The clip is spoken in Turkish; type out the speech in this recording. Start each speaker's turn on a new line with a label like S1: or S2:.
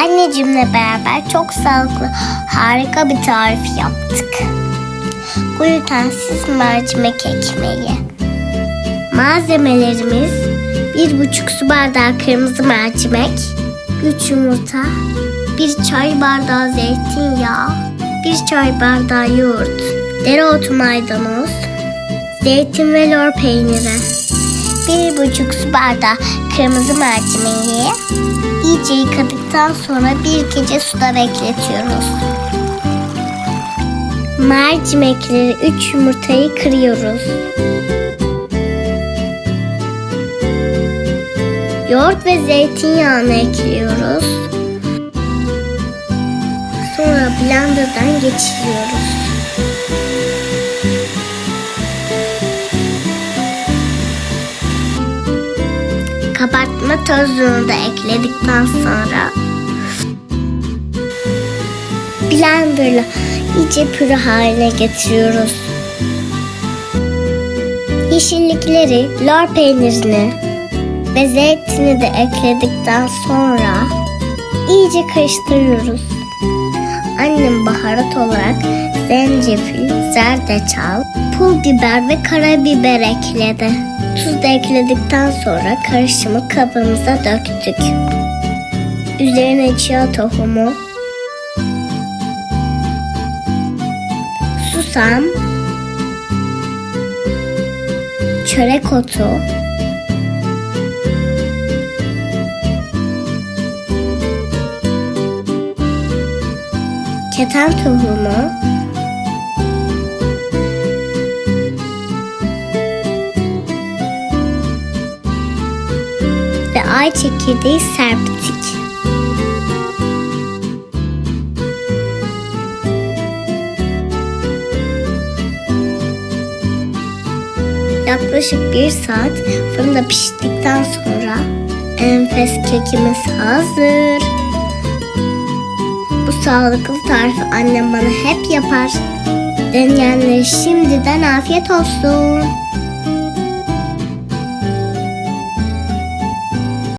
S1: Annecimle beraber çok sağlıklı, harika bir tarif yaptık. Glutensiz mercimek ekmeği. Malzemelerimiz bir buçuk su bardağı kırmızı mercimek, 3 yumurta, bir çay bardağı zeytinyağı, bir çay bardağı yoğurt, dereotu maydanoz, zeytin ve lor peyniri, bir buçuk su bardağı kırmızı mercimeği iyice yıkadıktan sonra bir gece suda bekletiyoruz. Mercimekleri 3 yumurtayı kırıyoruz. Yoğurt ve zeytinyağını ekliyoruz. Sonra blenderdan geçiriyoruz. Kabartma tozunu da ekledikten sonra blenderla iyice püre haline getiriyoruz. Yeşillikleri, lor peynirini ve zeytini de ekledikten sonra iyice karıştırıyoruz. Annem baharat olarak zencefil, zerdeçal, pul biber ve karabiber ekledi. Tuz da ekledikten sonra karışımı kabımıza döktük. Üzerine chia tohumu, susam, çörek otu, keten tohumu, ve ay çekirdeği serptik. Yaklaşık bir saat fırında piştikten sonra enfes kekimiz hazır. Bu sağlıklı tarifi annem bana hep yapar. Deneyenlere şimdiden afiyet olsun.